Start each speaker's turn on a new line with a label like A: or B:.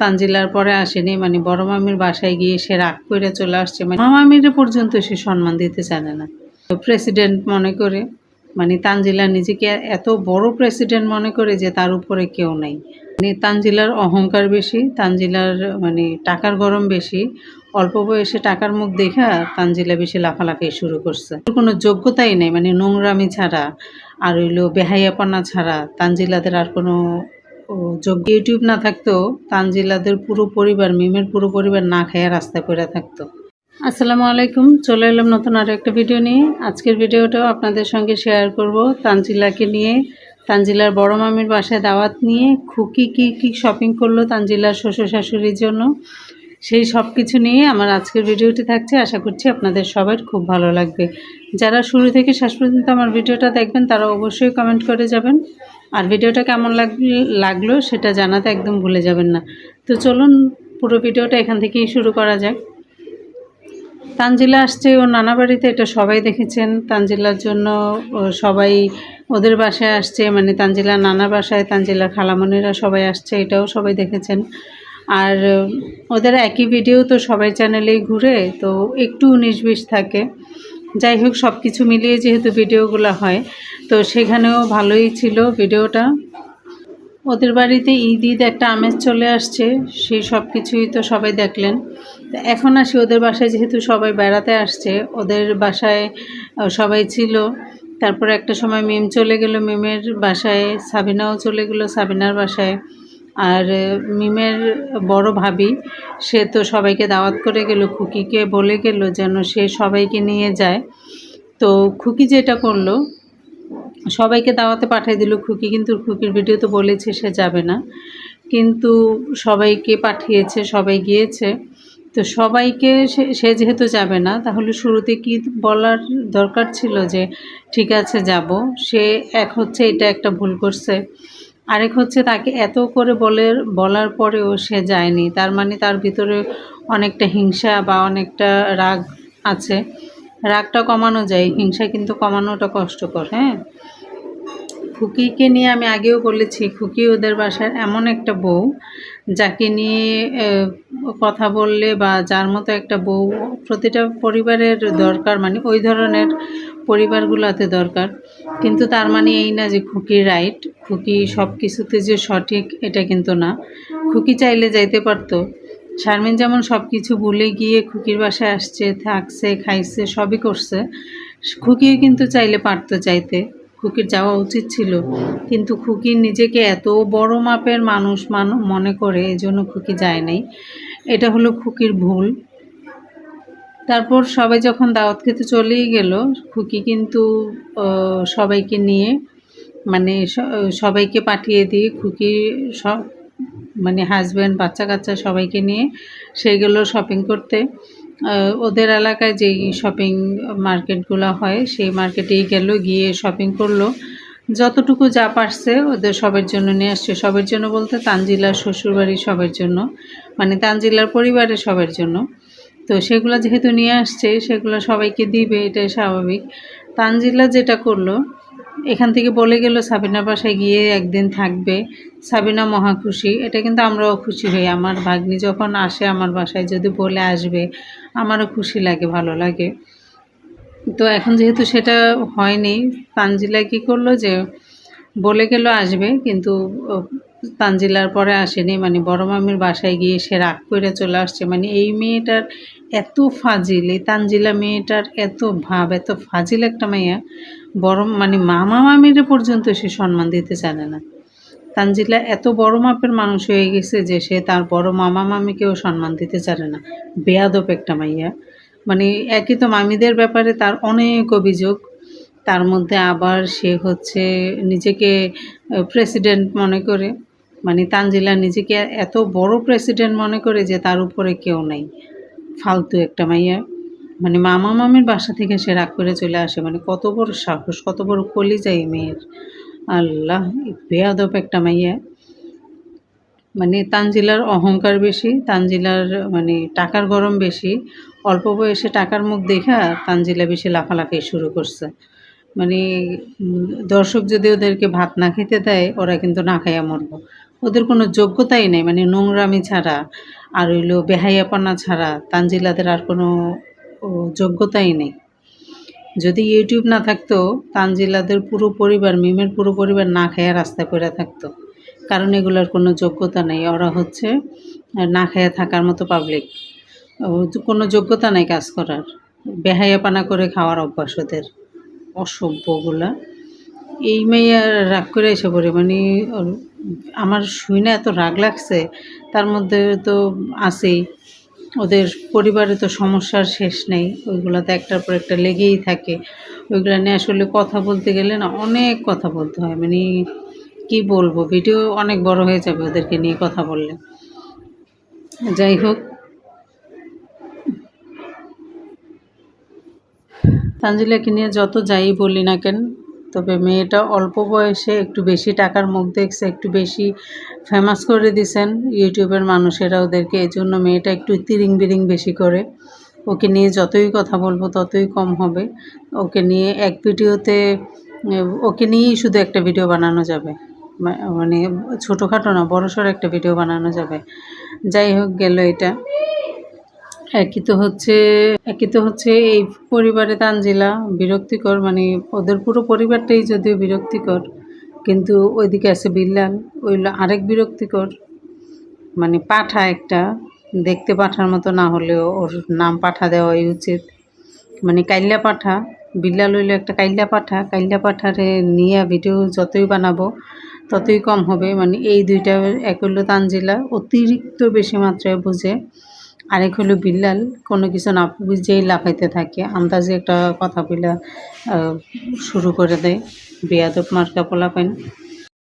A: তানজিলার পরে আসেনি মানে বড় মামির বাসায় গিয়ে সে রাগ করে চলে আসছে মানে মামামির পর্যন্ত সে সম্মান দিতে জানে না। তো প্রেসিডেন্ট মনে করে মানে তানজিলা নিজেকে এত বড় প্রেসিডেন্ট মনে করে যে তার উপরে কেউ নাই। মানে তানজিলার অহংকার বেশি, তানজিলার মানে টাকার গরম বেশি, অল্প বয়সে টাকার মুখ দেখা তানজিলা বেশি লাফালাফি শুরু করছে। কোনো যোগ্যতাই নেই মানে নোংরামি ছাড়া, আর হইল বেহাইয়াপনা ছাড়া তানজিলাদের আর কোনো ও যোগ্য ইউটিউব না থাকতো তানজিলাদের পুরো পরিবার, মিমের পুরো পরিবার না খাইয়া রাস্তায় পড়ে থাকতো। আসসালামু আলাইকুম, চলে এলাম নতুন আরও একটা ভিডিও নিয়ে। আজকের ভিডিওটাও আপনাদের সঙ্গে শেয়ার করব তানজিলাকে নিয়ে। তানজিলার বড় মামির বাসায় দাওয়াত নিয়ে খুকি কি কি শপিং করল তানজিলার শ্বশুর শাশুড়ির জন্য। সেই সব কিছু নিয়ে আমার আজকের ভিডিওটি থাকছে। আশা করছি আপনাদের সবার খুব ভালো লাগবে। যারা শুরু থেকে শেষ পর্যন্ত আমার ভিডিওটা দেখবেন, তারা অবশ্যই কমেন্ট করে যাবেন। আর ভিডিওটা কেমন লাগ, লাগল সেটা জানাতে একদম ভুলে যাবেন না। তো চলুন পুরো ভিডিওটা এখান থেকেই শুরু করা যাক। তানজিলা আসছে ও নানা বাড়িতে, এটা সবাই দেখেছেন। তানজিলার জন্য সবাই ওদের বাসায় আসছে মানে তানজিলার নানা বাসায়, তানজিলার খালামনিরা সবাই আসছে, এটাও সবাই দেখেছেন। আর ওদের একই ভিডিও তো সবাই চ্যানেলেই ঘুরে, তো একটু উনিশ বিশ থাকে। যাই হোক সব কিছু মিলিয়ে যেহেতু ভিডিওগুলো হয়, তো সেখানেও ভালোই ছিল ভিডিওটা। ওদের বাড়িতে ঈদ ঈদ একটা আমেজ চলে আসছে সেই সব কিছুই তো সবাই দেখলেন। এখন আসি ওদের বাসায়, যেহেতু সবাই বেড়াতে আসছে, ওদের বাসায় সবাই ছিল। তারপর একটা সময় মিম চলে গেল, মিমের বাসায়, সাবিনাও চলে গেল সাবিনার বাসায়। আর মিমের বড় ভাবি, সে তো সবাইকে দাওয়াত করে গেল, খুকিকে বলে গেল যেন সে সবাইকে নিয়ে যায়। তো খুকি যেটা করল, সবাইকে দাওয়াতে পাঠিয়ে দিল খুকি, কিন্তু খুকির ভিডিও তো বলেছে সে যাবে না। কিন্তু সবাইকে পাঠিয়েছে, সবাই গিয়েছে। তো সবাইকে সে যেহেতু যাবে না, তাহলে শুরুতে কি বলার দরকার ছিল যে, ঠিক আছে, যাব। সে এক হচ্ছে এটা একটা ভুল করছে। আরেক হচ্ছে তাকে এত করে বলে, বলার পরেও সে যায়নি। তার মানে তার ভিতরে অনেকটা হিংসা বা অনেকটা রাগ আছে। রাগটা কমানো যায়। হিংসা কিন্তু কমানোটা কষ্টকর হ্যাঁ? খুকিকে নিয়ে আমি আগেও বলেছি, খুকি ওদের বাসার এমন একটা বউ যাকে নিয়ে কথা বললে বা যার মতো একটা বউ প্রতিটা পরিবারের দরকার মানে ওই ধরনের পরিবারগুলোতে দরকার। কিন্তু তার মানে এই না যে খুকি রাইট খুকি সব কিছুতে যে সঠিক এটা কিন্তু না। খুকি চাইলে যাইতে পারতো। শারমিন যেমন সব কিছু ভুলে গিয়ে খুকির বাসায় আসছে, থাকছে, খাইছে, সবই করছে, খুকিও কিন্তু চাইলে পারতো চাইতে খুকির যাওয়া উচিত ছিল। কিন্তু খুকি নিজেকে এত বড় মাপের মানুষ মান, মনে করে এজন্য খুকি যায় নাই। এটা হলো খুকির ভুল। তারপর সবাই যখন দাওয়াত খেতে চলেই গেল, খুকি কিন্তু সবাইকে নিয়ে মানে স- সবাইকে পাঠিয়ে দিয়ে খুকি সব মানে হাজব্যান্ড বাচ্চা কাচ্চা সবাইকে নিয়ে সেগুলো শপিং করতে। ওদের এলাকায় যেই শপিং মার্কেটগুলো হয়, সেই মার্কেটেই গেল, গিয়ে শপিং করল। যতটুকু যা পারছে ওদের সবের জন্য নিয়ে আসছে। সবের জন্য বলতে তানজিলার শ্বশুরবাড়ির সবের জন্য মানে তানজিলার পরিবারের সবের জন্য। তো সেগুলো যেহেতু নিয়ে আসছে, সেগুলো সবাইকে দিবে, এটাই স্বাভাবিক। তানজিলা যেটা করল এখান থেকে বলে গেল সাবিনা বাসায় গিয়ে একদিন থাকবে। সাবিনা মহা খুশি। এটা কিন্তু আমরাও খুশি হই। আমার ভাগ্নি যখন আসে আমার বাসায় যদি বলে আসবে, আমারও খুশি লাগে, ভালো লাগে। তো এখন যেহেতু সেটা হয়নি, তানজিলা কী করল যে, বলে গেল আসবে, কিন্তু তানজিলার পরে আসেনি। মানে বড় মামির বাসায় গিয়ে সে রাগ করে চলে আসছে। মানে এই মেয়েটার এত ফাজিল, এই তানজিলা মেয়েটার এত ভাব, এত ফাজিল একটা মেয়ে বড় মানে মামা মামির পর্যন্ত সে সম্মান দিতে জানে না। তানজিলা এত বড় মাপের মানুষ হয়ে গেছে যে সে তার বড় মামা মামিকেও সম্মান দিতে জানে না। বেয়াদব একটা মাইয়া। মানে একই তো মামিদের ব্যাপারে তার অনেক অভিযোগ। তার মধ্যে আবার সে হচ্ছে নিজেকে প্রেসিডেন্ট মনে করে। মানে তানজিলা নিজেকে এত বড় প্রেসিডেন্ট মনে করে যে তার উপরে কেউ নাই। ফালতু একটা মাইয়া। মানে মামা মামির বাসা থেকে সে রাগ করে চলে আসে। মানে কত বড় সাহস, কত বড় কলিজা এই মেয়ের। আল্লাহ বেয়াদব একটা মাইয়া। মানে তানজিলার অহংকার বেশি, তানজিলার মানে টাকার গরম বেশি। অল্প বয়সে টাকার মুখ দেখা তানজিলা বেশি লাফালাফি শুরু করছে। মানে দর্শক যদি ওদেরকে ভাত না খেতে দেয়, ওরা কিন্তু না খাইয়া মরবো। ওদের কোনো যোগ্যতাই নেই মানে নোংরামি ছাড়া, আর হইল বেহাইয়াপনা ছাড়া তানজিলাদের আর কোনো যোগ্যতাই নেই। যদি ইউটিউব না থাকতো, তানজিলাদের পুরো পরিবার, মিমের পুরো পরিবার না খেয়ে রাস্তায় পড়ে থাকতো। কারণ এগুলোর কোনো যোগ্যতা নেই। ওরা হচ্ছে না খেয়ে থাকার মতো পাবলিক কোনো যোগ্যতা নেই কাজ করার। বেহাইয়াপানা করে খাওয়ার অভ্যাস ওদের। অসভ্যগুলা। এই মেয়ে রাগ করে এসে পড়ে। মানে আমার শুই না এত রাগ লাগছে, তার মধ্যে তো আছেই। ওদের পরিবারে তো সমস্যার শেষ নেই। ওইগুলোতে একটার পর একটা লেগেই থাকে। ওইগুলো নিয়ে আসলে কথা বলতে গেলে না অনেক কথা বলতে হয়। মানে কি বলব? ভিডিও অনেক বড় হয়ে যাবে ওদেরকে নিয়ে কথা বললে। যাই হোক। তানজিলাকে নিয়ে যত যাই বলি না কেন, তবে মেয়েটা অল্প বয়সে একটু বেশি টাকার মুখ দেখছে, একটু বেশি ফেমাস করে দিছেন। ইউটিউবের মানুষেরা ওদেরকে এই জন্য মেয়েটা একটু তিরিং বিরিং বেশি করে। ওকে নিয়ে যতই কথা বলব ততই কম হবে। ওকে নিয়ে এক ভিডিওতে, ওকে নিয়েই শুধু একটা ভিডিও বানানো যাবে। মানে ছোটোখাটো না, বড়সড় একটা ভিডিও বানানো যাবে। যাই হোক, গেল এটা। একই তো হচ্ছে, একই তো হচ্ছে এই পরিবারে তানজিলা, বিরক্তিকর মানে ওদের পুরো পরিবারটাই যদিও বিরক্তিকর কিন্তু ওইদিকে আছে বিল্লাল ওইগুলো আরেক বিরক্তিকর মানে পাঠা একটা, দেখতে পাঠার মতো না হলেও ওর নাম পাঠা দেওয়াই উচিত। মানে কাইল্লা পাঠা, বিল্লাল হইল একটা কাইল্লা পাঠা কাইল্লা পাঠারে নিয়ে ভিডিও যতই বানাবো, ততই কম হবে। মানে এই দুইটা এক হইল তানজিলা, অতিরিক্ত বেশি মাত্রায় বুঝে আরেক হলো বিল্লাল, কোনো কিছু না বুঝেই লাফাইতে থাকে। আন্দাজে একটা কথা বলে শুরু করে দেয়। বেয়াদব মার্কা পোলাপাইন।